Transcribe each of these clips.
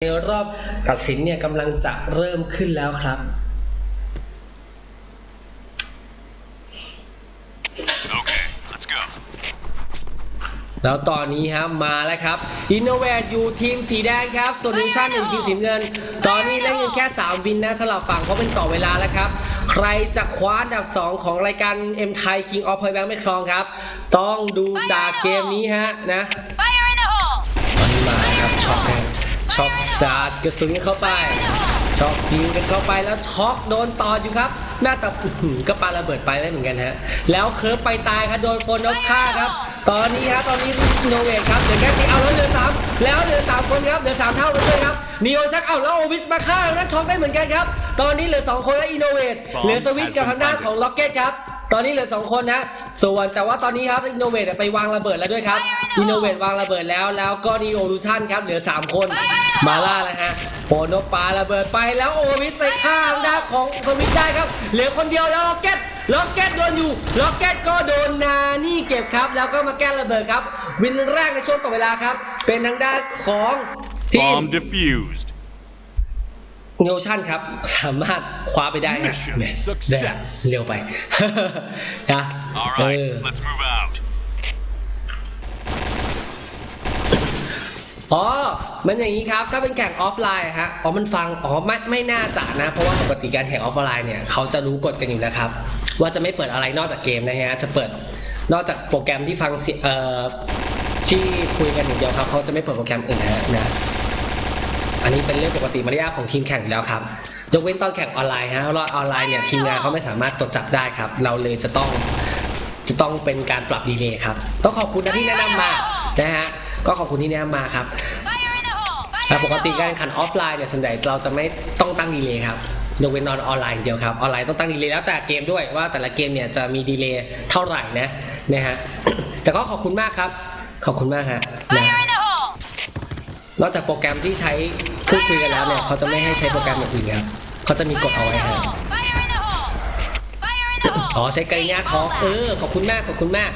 ในรอบตัดสินเนี่ยกำลังจะเริ่มขึ้นแล้วครับ Okay, let's go. แล้วตอนนี้ครับมาแล้วครับอินโนเวทอยู่ทีมสีแดงครับโซลูชันอยู่ทีมสีเงิน ตอนนี้เล่นกันแค่ 3 วินนะสลับฝั่งเพราะเป็นต่อเวลาแล้วครับ ใครจะคว้าอันดับ 2 ของรายการ M ไทย King of p o i n t Bank ไม่ครองครับ ต้องดูจากเกมนี้ฮะนะ ช็อกสาดกระสุนเข้าไปช็อกยิงกันเข้าไปแล้วช็อกโดนต่ออยู่ครับหน้าตาก็ปาระเบิดไปได้เหมือนกันฮะแล้วเคิร์ฟไปตายครับโดนโฟนนกฆ่าครับ ตอนนี้ครับตอนนี้โนเวทครับเหลือแค่สี่เอาแล้วเหลือสามแล้วเหลือสามคนครับเหลือสามเท่ากันด้วยครับนีโอซักเอาแล้วโอวิสมาฆ่าแล้วช็อกได้เหมือนกันครับ ตอนนี้เหลือสองคนแล้วอินโนเวทเหลือสวิตกับทางด้านของล็อกเก็ตครับ ตอนนี้เหลือสองคนนะส่วนแต่ว่าตอนนี้ครับอินโนเวทไปวางระเบิดแล้วด้วยครับอินโนเวทวางระเบิดแล้ว แล้วก็นีโอลูชันครับเหลือ 3 คนมาล่าแล้วฮะโฟนกปาระเบิดไปแล้วโอวิสไปข้างด้านของสวิตได้ครับ เหลือคนเดียวแล้วล็อกเก็ตล็อกเก็ตโดนอยู่ล็อกเก็ตก็โดนนานี่เก็บครับ แล้วก็มาแก้ระเบิดครับ วินแรกในช่วงต่อเวลาครับ เป็นทางด้านของทีม Bomb defused. โนชั่นครับ สามารถคว้าไปได้ครับ Mission แหม่ success ได้เร็วไปนะ All เอ right, อ let's move out. อ๋อ มันอย่างนี้ครับ ถ้าเป็นแข่งออฟไลน์ฮะ อ๋อ มันฟัง อ๋อ ไม่ ไม่น่าจะนะ เพราะว่าปกติการแข่งออฟไลน์เนี่ย เขาจะรู้กฎกันอยู่นะครับ ว่าจะไม่เปิดอะไรนอกจากเกมนะฮะ จะเปิด นอกจากโปรแกรมที่ฟังเสียเอ่อ ที่คุยกันอย่างเดียวครับ เขาจะไม่เปิดโปรแกรมอื่นนะฮะนะ อันนี้เป็นเรื่องปกติมารยาทของทีมแข่งอยู่แล้วครับ ยกเว้นตอนแข่งออนไลน์ฮะราะว่าออนไลน์เนี่ยทีมงานเขาไม่สามารถตรวจจับได้ครับ เราเลยจะต้องจะต้องเป็นการปรับดีเลย์ครับ ต้องขอบคุณนะที่แนะนำมานะฮะก็ขอบคุณที่แนะนำมาครับแต่ปกติการแข่งขันออฟไลน์เนี่ยส่วนใหญ่เราจะไม่ต้องตั้งดีเลย์ครับยกเว้นนอนออนไลน์อย่างเดียวครับออนไลน์ต้องตั้งดีเลย์แล้วแต่เกมด้วยว่าแต่ละเกมเนี่ยจะมีดีเลย์เท่าไหร่นะนะฮะแต่ก็ขอบคุณมากครับ ขอบคุณมากฮะ นอกจากโปรแกรมที่ใช้พูดคุยกันแล้วเนี่ยเขาจะไม่ให้ใช้โปรแกรมอย่างอื่นครับเขาจะมีกฎเอา Fire ไว้ in the ฮะ hole! Fire in the hole! Fire in the อ๋อ hole! ใช้กรีน่าทอล์กเออขอบคุณมากขอบคุณมาก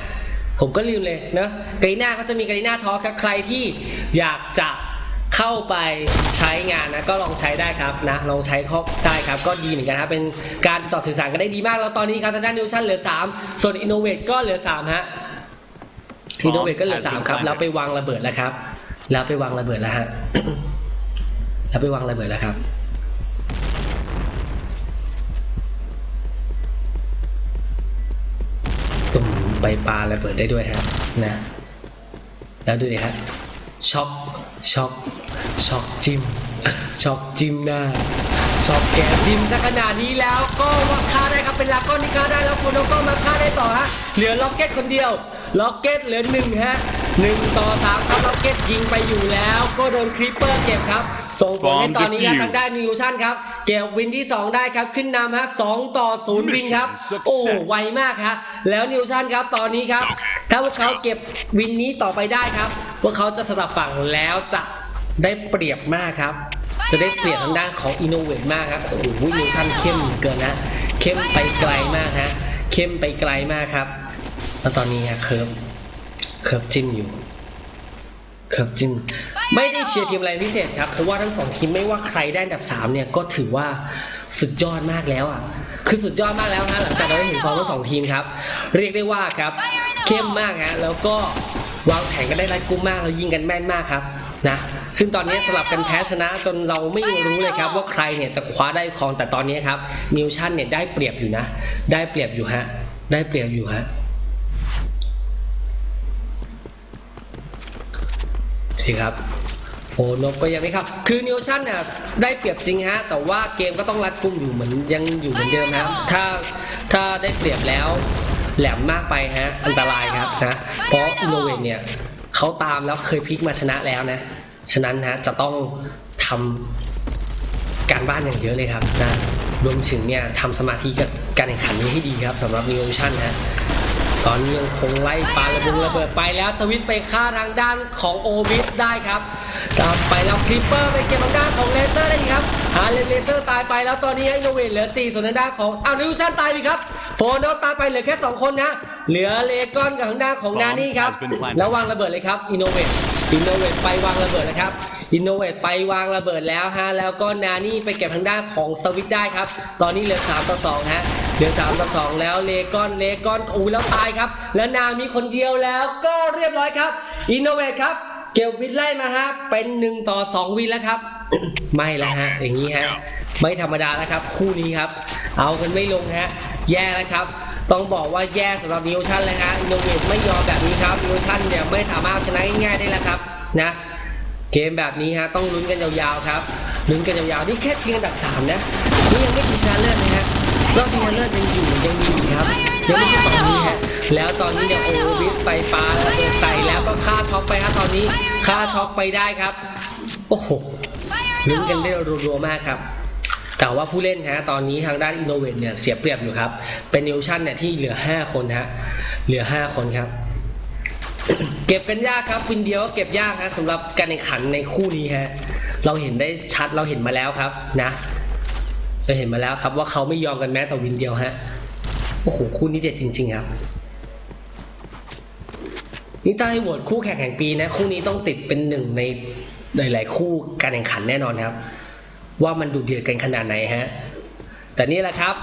ผมก็ลืมเลยเนอะกรีน่าเขาจะมีกรีน่าทอล์กครับใครที่อยากจะเข้าไปใช้งานนะก็ลองใช้ได้ครับนะลองใช้เข้าได้ครับก็ดีเหมือนกันครับเป็นการติดต่อสื่อสารกันได้ดีมากแล้วตอนนี้ครับทางด้านนิวชั่นเหลือ 3 ส่วนอินโนเวทก็เหลือ3ฮะอินโนเวทก็เหลือ3ครับแล้วไปวางระเบิดแล้วครับ แล้วไปวางระเบิดแล้วฮะ แล้วไปวางระเบิดแล้วครับ ตุ่มใบปลาระเบิดได้ด้วยฮะนะ แล้วดูดิฮะช็อกช็อกช็อกจิ้มช็อกจิ้มหน้าช็อกแกจิ้มซะขนาดนี้แล้วก็ว่าฆ่าได้ครับเป็นลาก้อนที่ฆ่าได้แล้วคุณก็มาฆ่าได้ต่อฮะเหลือล็อกเก็ตคนเดียว ล็อกเก็ตเหลือหนึ่งฮะ หนึ่งต่อสามครับล็อกเก็ตยิงไปอยู่แล้ว ก็โดนคริปเปอร์เก็บครับ ส่งผลให้ตอนนี้ครับทางด้านนิวชั่นครับ เก็บวินที่ 2 ได้ครับ ขึ้นนำฮะสองต่อศูนย์วินครับ โอ้ไวมากฮะแล้วนิวชั่นครับตอนนี้ครับ ถ้าพวกเขาเก็บวินนี้ต่อไปได้ครับ พวกเขาจะสลับฝั่งแล้วจะได้เปรียบมากครับ จะได้เปรียบทางด้านของอินโนเวทมากครับโอ้โหนิวชั่นเข้มเกินนะเข้มไปไกลมากฮะเข้มไปไกลมากครับ แล้วตอนนี้ฮะเคิร์ฟเคิร์ฟจิ้มอยู่เคิร์ฟจิ้มไม่ได้เชียร์ทีมอะไรพิเศษครับ เพราะว่าทั้งสองทีมไม่ว่าใครได้อันดับสามเนี่ยก็ถือว่าสุดยอดมากแล้วอะ คือสุดยอดมากแล้วฮะหลังจากเราได้เห็นฟอร์มทั้งสองทีมครับ เรียกได้ว่าครับเข้มมากฮะแล้วก็วางแผนกันได้รัดกุมมากแล้วยิงกันแม่นมากครับนะซึ่งตอนนี้สลับกันแพ้ชนะจนเราไม่รู้เลยครับ ว่าใครเนี่ยจะคว้าได้ครองแต่ตอนนี้ครับนิวชั่นเนี่ยได้เปรียบอยู่นะ ได้เปรียบอยู่ฮะได้เปรียบอยู่ฮะ สิครับโฟนบก็ยังไม่ครับ คือนิวชั่นเนี่ยได้เปรียบจริงฮะ แต่ว่าเกมก็ต้องรัดกุมอยู่เหมือนยังอยู่เหมือนเดิมครับ ถ้าถ้าได้เปรียบแล้วแหลมมากไปฮะ อันตรายครับนะ เพราะอินโนเวทเนี่ยเขาตามแล้วเคยพลิกมาชนะแล้วนะ ฉะนั้นฮะจะต้องทำการบ้านอย่างเยอะเลยครับนะ รวมถึงเนี่ยทำสมาธิกับการแข่งขันนี้ให้ดีครับสำหรับนิวชั่นฮะ ตอนนี้ยังคงไล่ปาระเบิดระเบิดไปแล้วสวิตช์ไปฆ่าทางด้านของโอวิสได้ครับตามไปแล้วคลิปเปอร์ไปเก็บทางด้านของเลเซอร์ได้อีกครับหาเลเลเซอร์ตายไปแล้วตอนนี้ไอโนเวทเหลือ4ส่วนทางด้านของอ้าวนิวชันตายไปครับโฟนอตายไปเหลือแค่ 2 คนนะ เหลือเลกอนกับทางด้านของนานี่ครับแล้ววางระเบิดเลยครับอินโนเวท อินโนเวทไปวางระเบิดนะครับอินโนเวทไปวางระเบิดแล้วฮะแล้วก็นานี่ไปเก็บทางด้านของสวิตได้ครับ ตอนนี้เหลือ3ต่อ2ฮะเหลือ3ต่อ2แล้วเลกอนเลกอนอู้แล้วตายครับ แล้วนามีคนเดียวแล้วก็เรียบร้อยครับอินโนเวทครับ เก็บวินไล่มาฮะเป็น1ต่อ2วินแล้วครับ ไม่แล้วฮะอย่างนี้ฮะไม่ธรรมดาแล้วครับ คู่นี้ครับ เอากันไม่ลงฮะแย่แล้วครับ ต้องบอกว่าแย่สำหรับนิวชันเลยฮะอินโนเวทไม่ยอมแบบนี้ครับนิวชันเนี่ยไม่สามารถชนะง่ายๆได้แล้วครับนะเกมแบบนี้ฮะต้องลุ้นกันยาวๆครับลุ้นกันยาวๆนี่แค่ชิงอันดับสามนะนี่ยังไม่ชิงชนะเลิศนะฮะรอบชิงชนะเลิศยังอยู่ยังมีอีกครับยังไม่ใช่ตอนนี้ฮะแล้วตอนนี้เนี่ยโอวิสไปปาระเบิดใส่แล้วก็ฆ่าช็อกไปฮะตอนนี้ฆ่าช็อกไปได้ครับโอ้โหลุ้นกันได้รัวๆมากครับ แต่ว่าผู้เล่นฮะตอนนี้ทางด้านอินโนเวทเนี่ยเสียเปรียบอยู่ครับ เป็นนิวชั่นเนี่ยที่เหลือ 5 คนฮะเหลือ 5 คนครับ เก็บกันยากครับวินเดียวก็เก็บยากฮะสำหรับการแข่งขันในคู่นี้ฮะเราเห็นได้ชัดเราเห็นมาแล้วครับนะจะเห็นมาแล้วครับว่าเขาไม่ยอมกันแม้แต่วินเดียวฮะโอ้โหคู่นี้เด็ดจริง ๆ ครับนี่ถ้าให้โหวตคู่แข่งแห่งปีนะ คู่นี้ต้องติดเป็นหนึ่งในหลาย ๆ คู่การแข่งขันแน่นอนครับ ว่ามันดุเดือดกันขนาดไหนฮะแต่นี่แหละครับ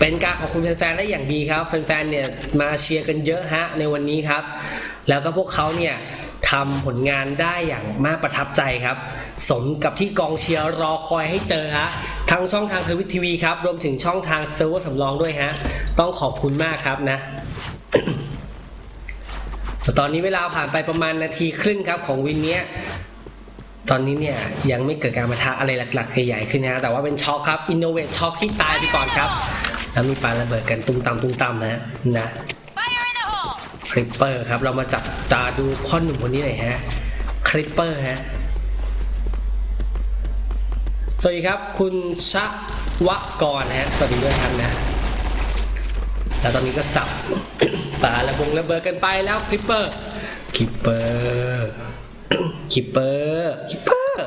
เป็นการขอบคุณแฟนๆได้อย่างดีครับ แฟนๆเนี่ยมาเชียร์กันเยอะฮะในวันนี้ครับ แล้วก็พวกเขาเนี่ยทำผลงานได้อย่างมากประทับใจครับ สมกับที่กองเชียร์รอคอยให้เจอฮะทั้งช่องทางทวิตทีวีครับ รวมถึงช่องทางเซิร์ฟเวอร์สำรองด้วยฮะ ต้องขอบคุณมากครับนะตอนนี้เวลาผ่านไปประมาณนาทีครึ่งครับของวินเนี้ย ตอนนี้เนี่ยยังไม่เกิดการประทะอะไรหลักๆใหญ่ๆขึ้นนะฮะแต่ว่าเป็นช็อคครับอินโนเวทช็อคที่ตายไปก่อนครับ แล้วมีปาระเบิดกันตุ้มตามตุ้มตามนะนะ Fire in the hole! คริปเปอร์ครับเรามาจับตาดูพ่อหนุ่มคนนี้หน่อยฮะคริปเปอร์ฮะสวัสดีครับ คุณชะวะกรนะฮะสวัสดีด้วยครับนะแล้วตอนนี้ก็สับปาระบงระเบิดกันไปแล้วคลิปเปอร์คลิปเปอร์ คิปเปอร์คิปเปอร์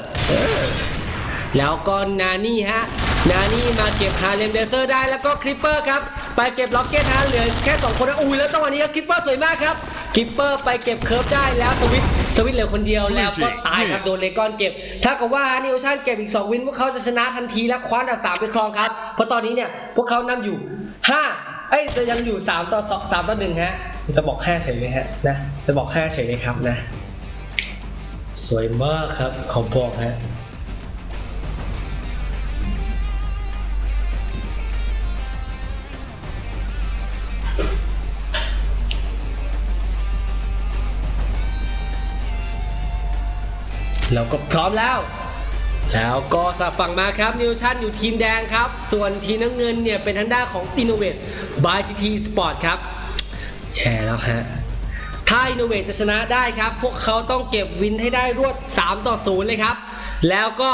แล้วก็นานี่ฮะ นานี่มาเก็บฮาเลมเดเซอร์ได้แล้วก็คลิปเปอร์ครับ ไปเก็บล็อกเก็ตฮะเหลือแค่สองคนนะอุ้ยแล้วจังหวะนี้ครับคลิปเปอร์สวยมากครับคลิปเปอร์ไปเก็บเคิร์ฟได้แล้วสวิตสวิตเหลือคนเดียวแล้วก็ตายครับโดนเลกอนเก็บ ถ้ากับว่านิวชั่นเก็บอีก 2 วินพวกเขาจะชนะทันทีและคว้าอันดับสามไปครองครับ เพราะตอนนี้เนี่ยพวกเขานำอยู่ 5 เอ้ยจะยังอยู่ 3 ต่อ 2 3 ต่อ1ฮะ จะบอก 5 เฉยเลยฮะนะ จะบอก 5 เฉยเลยครับนะ สวยมากครับ ขอบอกฮะเราก็พร้อมแล้ว แล้วก็สลับฝั่งมาครับนิวชั่นอยู่ทีมแดงครับ ส่วนทีมน้ำเงินเนี่ยเป็นทางด้านของ Innovate by TT Sport ครับแย่แล้วฮะ ถ้า Innovate จะชนะได้ครับ พวกเขาต้องเก็บวินให้ได้รวด 3 ต่อ 0 เลยครับ แล้วก็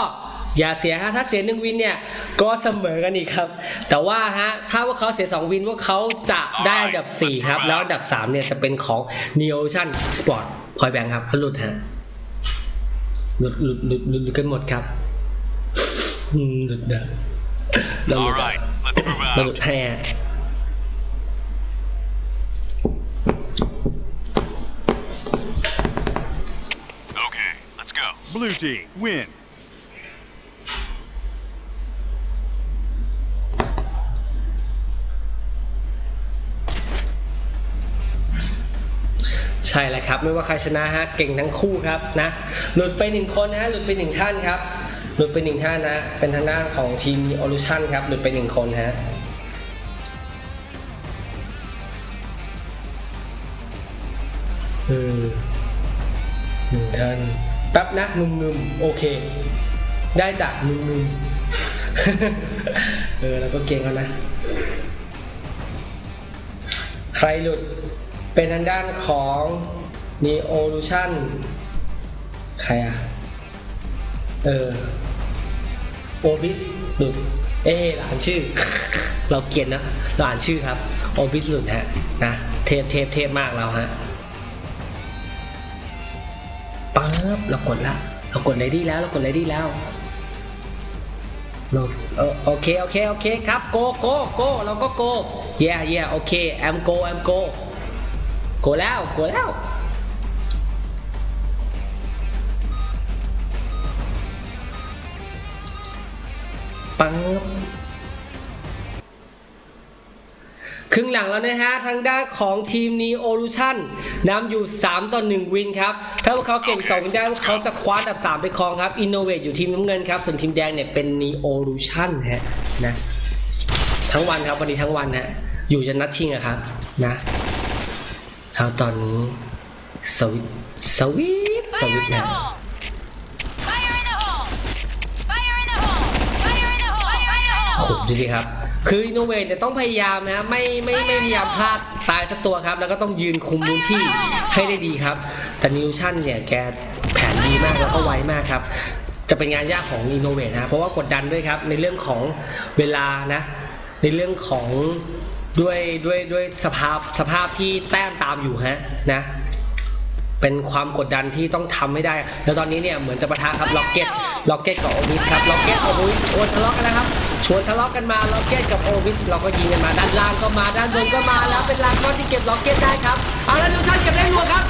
อย่าเสียฮะถ้าเสีย1วินเนี่ยก็เสมอกันอีกครับ แต่ว่าฮะถ้าพวกเขาเสีย 2 วินพวกเขาจะได้อันดับ 4 ครับ แล้วอันดับ 3 เนี่ยจะเป็นของ Neo Ocean Sport พอยแบงค์ครับหลุดฮะหลุดหลุดหลุดหลุดหลุดกันหมดครับอืมหลุดเด้อเราหลุ All ดอะ right, let's move เราหลุด out. ให้ Blue team, win. ใช่แล้วครับ ไม่ว่าใครชนะฮะเก่งทั้งคู่ครับนะหลุดไปหนึ่งคนฮะหลุดไปหนึ่งท่านครับ หลุดไปหนึ่งท่านนะ เป็นทางด้านของทีมโอลูชันครับ หลุดไปหนึ่งคนฮะเออหนึ่งท่าน แป๊บนะนุ่มๆโอเค ได้จากนุ่มๆเออแล้วก็เก่งแล้วนะ ใครหลุดเป็นทางด้านของ Neolution ใครอะเออ Obis หลุด เอ๊ะอ่านชื่อ เราเกียดนะเราอ่านชื่อครับ Obis หลุดฮะนะเทพเทพเทพมากเราฮะ บเรากดละเรากดเลยดีแล้วเรากดเลยดีแล้วเราโอเคโอเคโอเคครับโกโกโกเราก็โกเย่เย่โอเคแอมโกแอมโกโกแล้วโกแล้วปัง ครึ่งหลังแล้วนะฮะทางด้านของทีม Neo Lution นำอยู่ 3 ต่อ 1 วินครับ ถ้าพวกเขาเก็บ2ได้พวกเขาจะคว้าอันดับ 3 ไปครองครับ Innovate อยู่ทีมน้ำเงินครับ ส่วนทีมแดงเนี่ยเป็น Neo Lution ฮะนะทั้งวันครับวันนี้ทั้งวันฮะอยู่จนนัดชิงอะครับนะแล้วตอนนี้สวิตสวิตส Fire วิต in the นะ hole! Fire in the hole! Fire in the hole! Fire in the hole! Fire in the โอ้โห hole! ดูดิครับ คืออินโนเวทเนี่ยต้องพยายามนะไม่ไม่ไม่พยายามพลาดตายสักตัวครับ แล้วก็ต้องยืนคุมพื้นที่ให้ได้ดีครับ แต่นิวชั่นเนี่ยแกแผนดีมากแล้วก็ไวมากครับ จะเป็นงานยากของอินโนเวทนะเพราะว่ากดดันด้วยครับในเรื่องของเวลานะ ในเรื่องของด้วยด้วยด้วยสภาพสภาพที่แต้มตามอยู่ฮะนะเป็นความกดดันที่ต้องทำให้ได้ แล้วตอนนี้เนี่ยเหมือนจะประทะครับล็อกเก็ตล็อกเก็ตกับโอวิสครับล็อกเก็ตโอวิสโอนทะเลาะกันแล้วครับ ชวนทะเลาะกันมาล็อกเก็ตกับโอวิสเราก็ยิงกันมาด้านล่างก็มาด้านบนก็มาแล้วเป็นลานก้อนที่เก็บล็อกเก็ตได้ครับเอาแล้วดิวชั่นเก็บได้รัวครับ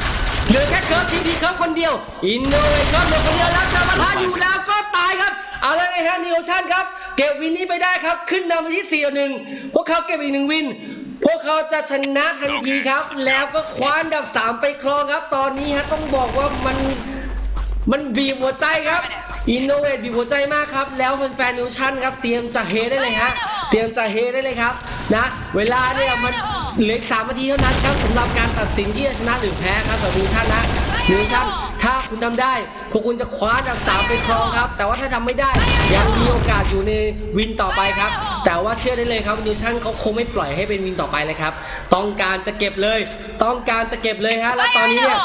เหลือแค่เคิร์ฟทีพีเคิร์ฟคนเดียวอินโนเวทเคิร์ฟเหลือคนเดียวแล้วจอปะทะอยู่แล้วก็ตายครับเอาแล้วไงฮะนิวชั่นครับเก็บวินนี้ไปได้ครับ ขึ้นนำไปที่4ต่หนึ่งพวกเขาเก็บอีกหนึ่งวิน พวกเขาจะชนะทันทีครับ แล้วก็คว้าอันดับ3ไปครองครับ ตอนนี้ฮะต้องบอกว่ามันมันบีบหัวใจครับ อินโนเวทบีบหัวใจมากครับ แล้วแฟนๆนิวชั่นครับ เตรียมจะเฮได้เลยฮะ เตรียมจะเฮได้เลยครับนะ เวลาเนี่ยมันเหลืออีกสามนาทีเท่านั้นครับสำหรับการตัดสินที่จะชนะหรือแพ้ครับสำหรับนิวชั่นนะนิวชั่นถ้าคุณทำได้ พวกคุณจะคว้าอันดับ3ไปครองครับ แต่ว่าถ้าทำไม่ได้ ยังมีโอกาสอยู่ในวินต่อไปครับ แต่ว่าเชื่อได้เลยครับนิวชั่นเขาคงไม่ปล่อยให้เป็นวินต่อไปเลยครับ ต้องการจะเก็บเลย ต้องการจะเก็บเลยฮะ แล้วตอนนี้เนี่ย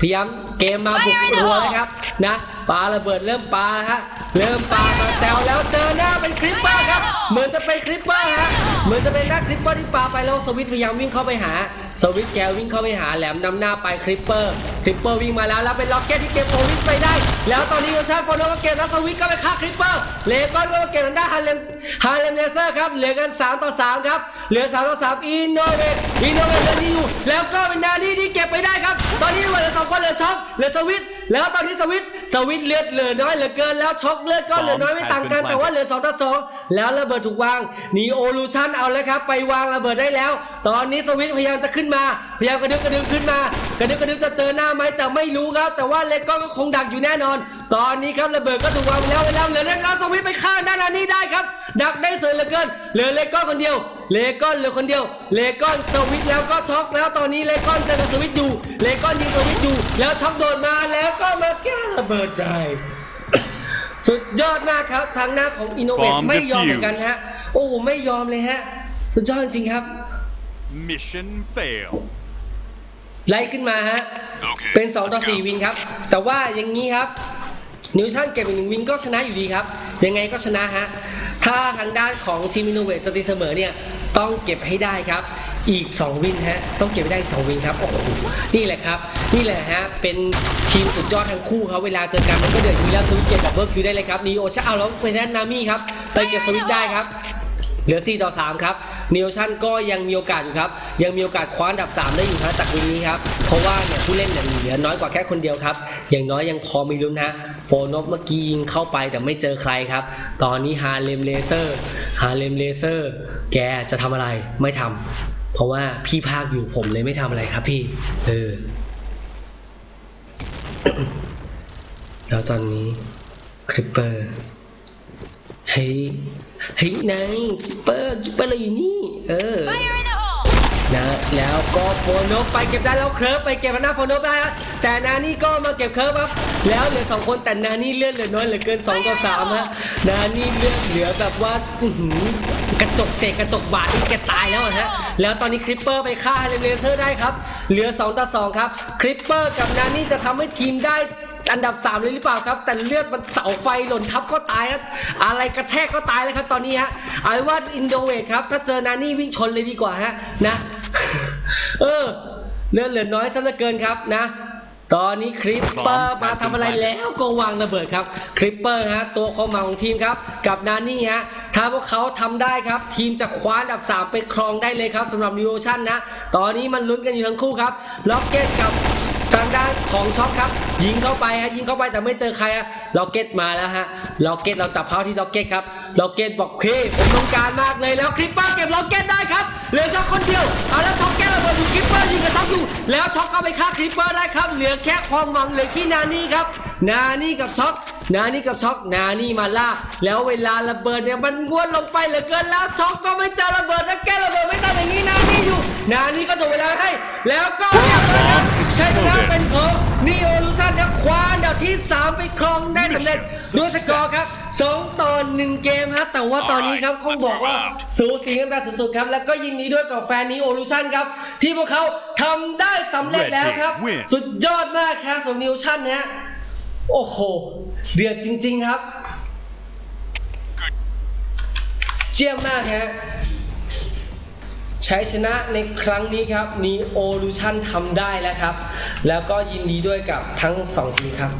พยายามเกมมาบุกรัวแล้วครับนะ ปาระเบิดเริ่มปาฮะเริ่มปามาแซวแล้วเจอหน้าเป็นคลิปเปอร์ครับเหมือนจะเป็นคลิปเปอร์ฮะเหมือนจะเป็นหน้าคลิปเปอร์ที่ปาไปแล้วสวิตพยายามวิ่งเข้าไปหา สวิตแกวิ่งเข้าไปหาแหลมนำหน้าไปคลิปเปอร์คลิปเปอร์วิ่งมาแล้วแล้วเป็นล็อกเก็ตที่เก็บโอวิสไปได้ แล้วตอนนี้โอชาฟอนโนก็เก็บแล้วสวิตก็ไปฆ่าคลิปเปอร์เลกอนก็เก็บทางด้าฮาเลมฮาเลมเลเซอร์ครับเหลือกัน3ต่อ3ครับเหลือ3ต่อ3อินโนเวทอินโนเวทเหลือที่อยู่แล้วก็เป็นนานี่ที่เก็บไปได้ครับ ตอนนี้เหลือสองคนเหลือช็อคเหลือสวิตแล้วตอนนี้สวิต สวิตเลือดเหลือน้อยเหลือเกินแล้วช็อกเลือดก็เหลือน้อยไม่ต่างกันแต่ว่าเหลือสองต่อสองแล้วระเบิดถูกวางนีโอลูชันเอาแล้วครับ ไปวางระเบิดได้แล้ว ตอนนี้สวิตพยายามจะขึ้นมา พยายามกระดึ๊บกระดึ๊บขึ้นมา กระดึ๊บกระดึ๊บจะเจอหน้าไหมแต่ไม่รู้ครับ แต่ว่าเลโก้ก็คงดักอยู่แน่นอน ตอนนี้ครับระเบิดก็ถูกวางไปแล้วไปแล้วเหลือเล็กแล้วสวิตไปฆ่าด้านนี้ได้ครับ ดักได้สวยเหลือเกิน เหลือเลโก้คนเดียว เลโก้เหลือคนเดียว เลโก้สวิตแล้วก็ช็อกแล้วตอนนี้เลโก้เจอกับสวิตอยู่ เลโก้ยิงสวิตอยู่ แล้วช็อกโดดมาแล้วก็มาแก้ระเบิดได้สุดยอดมากครับทางหน้าของอินโนเวท Bomb ไม่ยอมเหมือน defused กันฮะ โอ้ไม่ยอมเลยฮะ สุดยอดจริงครับ Mission fail. ไล่ขึ้นมาฮะ เป็น 2 ต่อ 4 วินครับ แต่ว่าอย่างนี้ครับ นิวชั่นเก็บอีกหนึ่งวินก็ชนะอยู่ดีครับ ยังไงก็ชนะฮะ ถ้าทางด้านของทีมอินโนเวทจะตีเสมอเนี่ย ต้องเก็บให้ได้ครับ อีก 2 วินฮะ ต้องเก็บให้ได้อีก2วินครับ โอ้โห นี่แหละครับ นี่แหละฮะ เป็นทีมสุดยอดทั้งคู่ครับ เวลาเจอกันมันก็เดือดอยู่แล้วสวิตเก็บดับเบิลคิวได้เลยครับนีโอชาเอาแล้วเป็นแดนนามี่ครับ ไปเก็บสวิตได้ครับ เหลือ 4 ต่อ 3 ครับนิวชั่นก็ยังมีโอกาสอยู่ครับ ยังมีโอกาสคว้าอันดับ 3 ได้อยู่ครับจากวินนี้ครับ เพราะว่าเนี่ยผู้เล่นเนี่ยเหลือน้อยกว่าแค่คนเดียวครับ อย่างน้อยยังพอมีลุ้นนะโฟนบเมื่อกี้ยิงเข้าไปแต่ไม่เจอใครครับ ตอนนี้ฮาเลมเลเซอร์ฮาเลมเลเซอร์ แกจะทำอะไรไม่ทำเพราะว่าพี่ภาคอยู่ผมเลยไม่ทำอะไรครับพี่ เออ แล้วตอนนี้คริปเปอร์เฮ้ย เฮ้ยนายคิปเปอร์คิปเปอร์เราอยู่นี่เออ Fire in the hole! นะแล้วก็โฟนบไปเก็บได้แล้วเคิร์ฟไปเก็บหน้าโฟนบได้ครับแต่นานี่ก็มาเก็บเคิร์ฟครับแล้วเหลือสองคนแต่นานี่เลือดเหลือน้อยเหลือเกิน2ต่อ3ฮะนานี่เลือดเหลือแบบว่าอื้อหือกระจกเศษกระจกบาดนี่แกตายแล้วอะฮะแล้วตอนนี้คริปเปอร์ไปฆ่าเลนเลเซอร์ได้ครับเหลือ2ต่อ2ครับคริปเปอร์กับนานี่จะทำให้ทีมได้ อันดับ3เลยหรือเปล่าครับ แต่เลือดมันเสาไฟหล่นทับก็ตายครับอะไรกระแทกก็ตายแล้วครับ ตอนนี้ฮะเอาเป็นว่าอินโดเวทครับ ถ้าเจอนานี่วิ่งชนเลยดีกว่าฮะนะ เออเลือดเหลือน้อยซะเหลือเกินครับนะตอนนี้คริปเปอร์มาทำอะไรแล้วก็วางระเบิดครับคริปเปอร์ฮะตัวความหวังของทีมครับ กับนานี่ฮะถ้าพวกเขาทำได้ครับ ทีมจะคว้าอันดับ3ไปครองได้เลยครับสำหรับนิวโอชั่นนะ ตอนนี้มันลุ้นกันอยู่ทั้งคู่ครับล็อกเก็ตกับสางด้านของช็อคครับ ยิงเข้าไปฮะยิงเข้าไปแต่ไม่เจอใครอะล็อกเก็ตมาแล้วฮะล็อกเก็ตเราจับเขาที่ล็อกเก็ตครับล็อกเก็ตบอกโอเคผมต้องการมากเลยแล้วคลิปเปอร์เก็บล็อกเก็ตได้ครับเหลือช็อคคนเดียวเอาแล้วช็อคแก้ระเบิดอยู่คลิปเปอร์ยิงกับช็อคอยู่ แล้วช็อคก็ไปฆ่าคลิปเปอร์ได้ครับเหลือแค่ความหวังเหลือที่นานี่ครับ นานี่กับช็อคนานี่กับช็อคนานี่มาล่าแล้วเวลาระเบิดเนี่ยมันวนลงไปเหลือเกินแล้วช็อคก็ไม่เจอระเบิดแล้วแก้ระเบิดไม่ได้อย่างนี้นานี่อยู่ นานี่ก็ตัวเวลาให้แล้วก็เรียบร้อย ครับใช้ชนะเป็นของนีโอลูซันนะคว้าอันดับที่ 3 ไปครองได้สำเร็จด้วยสกอร์ครับ 2 ต่อ 1 เกมฮะแต่ว่าตอนนี้ครับคงบอกว่าสูสีกันแบบสุดๆครับ แล้วก็ยินดีด้วยกับแฟนนีโอลูชันครับ ที่พวกเขาทำได้สำเร็จแล้วครับ Red Team win สุดยอดมากครับสำหรับนิวชั่นนะฮะโอ้โห เดือดจริง ๆครับ เจียมมากฮะ ชัยชนะในครั้งนี้ครับนีโอลูชันทำได้แล้วครับ แล้วก็ยินดีด้วยกับทั้งสองทีมครับ